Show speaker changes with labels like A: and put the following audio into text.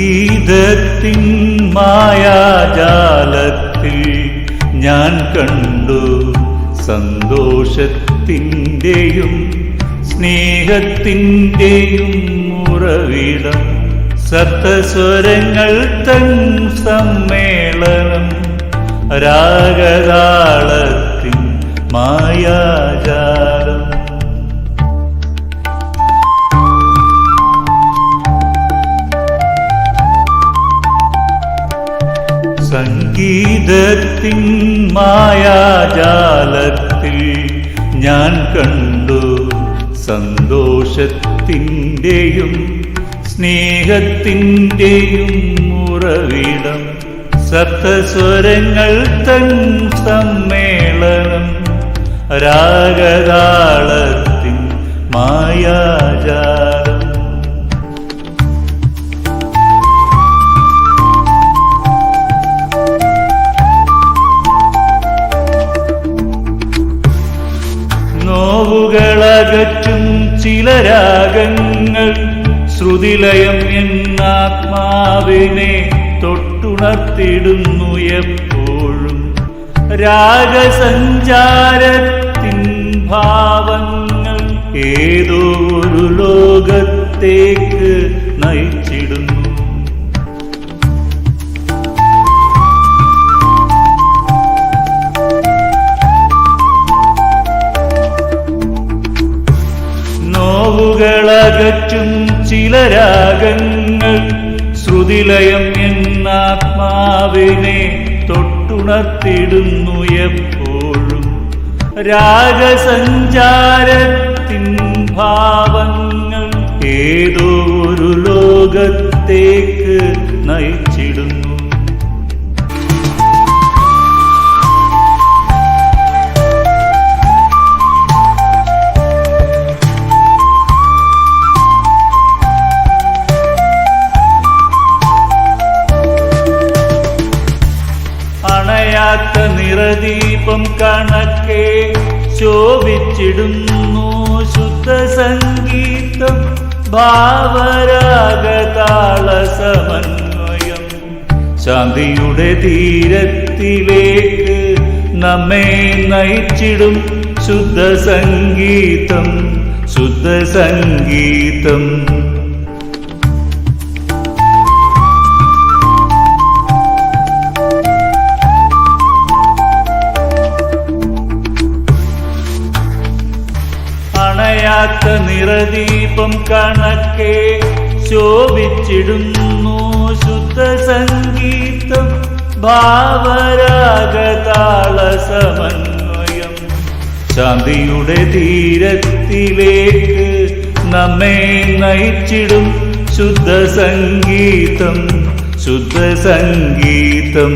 A: സംഗീതത്തിൻ മായാജാലത്തിൽ ഞാൻ കണ്ടു സന്തോഷത്തിന്റെയും സ്നേഹത്തിന്റെയും ഉറവിടം. സപ്തസ്വരങ്ങൾ തൻ സമ്മേളനം. രാഗതാളത്തിൻ സംഗീതത്തിൻ മായാജാലത്തിൽ ഞാൻ കണ്ടു സന്തോഷത്തിന്റെയും സ്നേഹത്തിന്റെയും ഉറവിടം. സപ്തസ്വരങ്ങൾ തൻ സമ്മേളനം രാഗതാളത്തിൻ മായാജാലം ചില രാഗങ്ങൾ ശ്രുതിലയം എന്നാത്മാവിനെ തൊട്ടുണർത്തിടുന്നു എപ്പോഴും. രാഗസഞ്ചാരത്തിൻ ഭാവങ്ങൾ ഏതോ ഒരു ലോകത്തേക്ക് നയിച്ചിടുന്നു. ചില രാഗങ്ങൾ ശ്രുതിലയം എന്നാത്മാവിനെ തൊട്ടുണർത്തിടുന്നു എപ്പോഴും. രാഗസഞ്ചാരത്തിൻ ഭാവങ്ങൾ ഏതോ ഒരു ലോകത്തേക്ക് നയിച്ചിടുന്നു നിറദീപം കണക്കെ ശോഭിച്ചിടുന്നു ശുദ്ധ സംഗീതം ഭാവരാഗതാള സമന്വയം ശാന്തിയുടെ തീരത്തിലേക്ക് നമ്മെ നയിച്ചിടും ശുദ്ധ സംഗീതം ശുദ്ധ സംഗീതം അണയാത്ത നിറദീപം കണക്കെ ശോഭിച്ചിടുന്നു ശുദ്ധ സംഗീതം ഭാവരാഗതാള സമന്വയം ശാന്തിയുടെ തീരത്തിലേക്ക് നമ്മെ നയിച്ചിടും ശുദ്ധ സംഗീതം ശുദ്ധ സംഗീതം.